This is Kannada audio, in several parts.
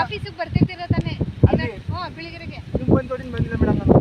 ಆಫೀಸಿಗೆ ಬರ್ತಿರ್ತೀರ ತಾನೆ? ಹ್ಞೂ ಬಿಳಿಗಿರಿಗೆ. ನಿಮ್ಗೆ ಬಂದು ನೋಡಿ ಬಂದಿಲ್ಲ ಮೇಡಮ್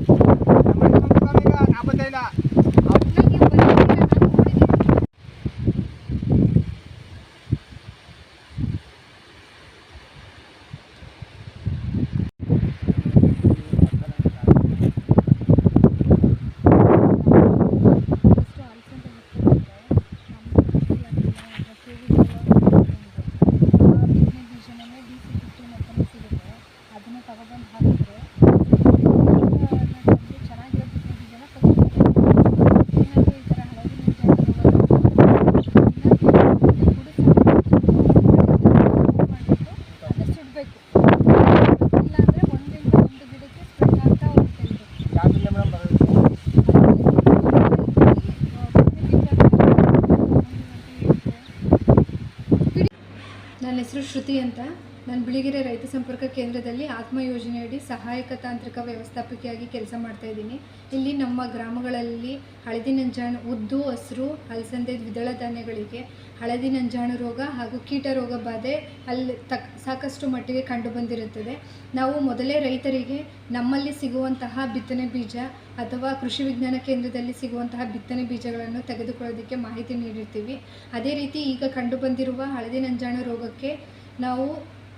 ನನ್ನ ಹೆಸರು ಶ್ರುತಿ ಅಂತ. ನಾನು ಬಿಳಿಗೆರೆ ರೈತ ಸಂಪರ್ಕ ಕೇಂದ್ರದಲ್ಲಿ ಆತ್ಮ ಯೋಜನೆಯಡಿ ಸಹಾಯಕ ತಾಂತ್ರಿಕ ವ್ಯವಸ್ಥಾಪಕಿಯಾಗಿ ಕೆಲಸ ಮಾಡ್ತಾ ಇದ್ದೀನಿ. ಇಲ್ಲಿ ನಮ್ಮ ಗ್ರಾಮಗಳಲ್ಲಿ ಹಳದಿ ನಂಜಾಣು, ಉದ್ದು, ಹಸಿರು ಅಲಸಂದೆ ದ್ವಿದಳ ಧಾನ್ಯಗಳಿಗೆ ಹಳದಿ ನಂಜಾಣು ರೋಗ ಹಾಗೂ ಕೀಟ ರೋಗ ಬಾಧೆ ಅಲ್ಲಿ ತಕ್ ಸಾಕಷ್ಟು ಮಟ್ಟಿಗೆ ಕಂಡುಬಂದಿರುತ್ತದೆ. ನಾವು ಮೊದಲೇ ರೈತರಿಗೆ ನಮ್ಮಲ್ಲಿ ಸಿಗುವಂತಹ ಬಿತ್ತನೆ ಬೀಜ ಅಥವಾ ಕೃಷಿ ವಿಜ್ಞಾನ ಕೇಂದ್ರದಲ್ಲಿ ಸಿಗುವಂತಹ ಬಿತ್ತನೆ ಬೀಜಗಳನ್ನು ತೆಗೆದುಕೊಳ್ಳೋದಕ್ಕೆ ಮಾಹಿತಿ ನೀಡಿರ್ತೀವಿ. ಅದೇ ರೀತಿ ಈಗ ಕಂಡುಬಂದಿರುವ ಹಳದಿ ನಂಜಾಣು ರೋಗಕ್ಕೆ ನಾವು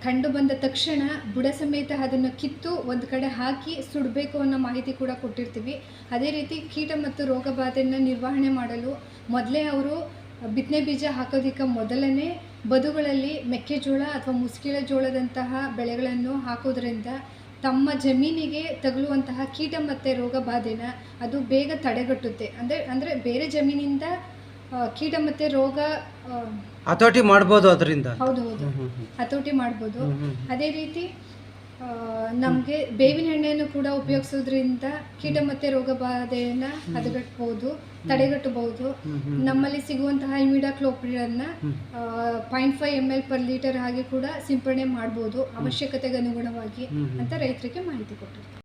ಕಂಡು ಬಂದ ತಕ್ಷಣ ಬುಡ ಸಮೇತ ಅದನ್ನು ಕಿತ್ತು ಒಂದು ಕಡೆ ಹಾಕಿ ಸುಡಬೇಕು ಅನ್ನೋ ಮಾಹಿತಿ ಕೂಡ ಕೊಟ್ಟಿರ್ತೀವಿ. ಅದೇ ರೀತಿ ಕೀಟ ಮತ್ತು ರೋಗ ಬಾಧೆಯನ್ನು ನಿರ್ವಹಣೆ ಮಾಡಲು ಮೊದಲೇ ಅವರು ಬಿತ್ತನೆ ಬೀಜ ಹಾಕೋದಕ್ಕೆ ಮೊದಲನೇ ಬದುಗಳಲ್ಲಿ ಮೆಕ್ಕೆಜೋಳ ಅಥವಾ ಮುಸ್ಕಿಳ ಜೋಳದಂತಹ ಬೆಳೆಗಳನ್ನು ಹಾಕೋದ್ರಿಂದ ತಮ್ಮ ಜಮೀನಿಗೆ ತಗುಲುವಂತಹ ಕೀಟ ಮತ್ತು ರೋಗ ಬಾಧೆನ ಅದು ಬೇಗ ತಡೆಗಟ್ಟುತ್ತೆ. ಅಂದರೆ ಅಂದರೆ ಬೇರೆ ಜಮೀನಿಂದ ಕೀಟ ಮತ್ತೆ ರೋಗ ಹತೋಟಿ ಮಾಡ್ಬೋದು ಅದರಿಂದ. ಹೌದು ಹೌದು. ಹತೋಟಿ ಮಾಡ್ಬೋದು. ಅದೇ ರೀತಿ ನಮಗೆ ಬೇವಿನ ಎಣ್ಣೆಯನ್ನು ಕೂಡ ಉಪಯೋಗಿಸೋದ್ರಿಂದ ಕೀಟ ಮತ್ತೆ ರೋಗ ಬಾಧೆಯನ್ನ ಹದಗಟ್ಟಬಹುದು ತಡೆಗಟ್ಟಬಹುದು. ನಮ್ಮಲ್ಲಿ ಸಿಗುವಂತಹ ಇಮಿಡಾಕ್ಲೋಪ್ರಿಡನ್ನ point five M L per litre ಹಾಗೆ ಕೂಡ ಸಿಂಪಡಣೆ ಮಾಡಬಹುದು ಅವಶ್ಯಕತೆಗೆ ಅನುಗುಣವಾಗಿ ಅಂತ ರೈತರಿಗೆ ಮಾಹಿತಿ ಕೊಟ್ಟಿರ್ತೀವಿ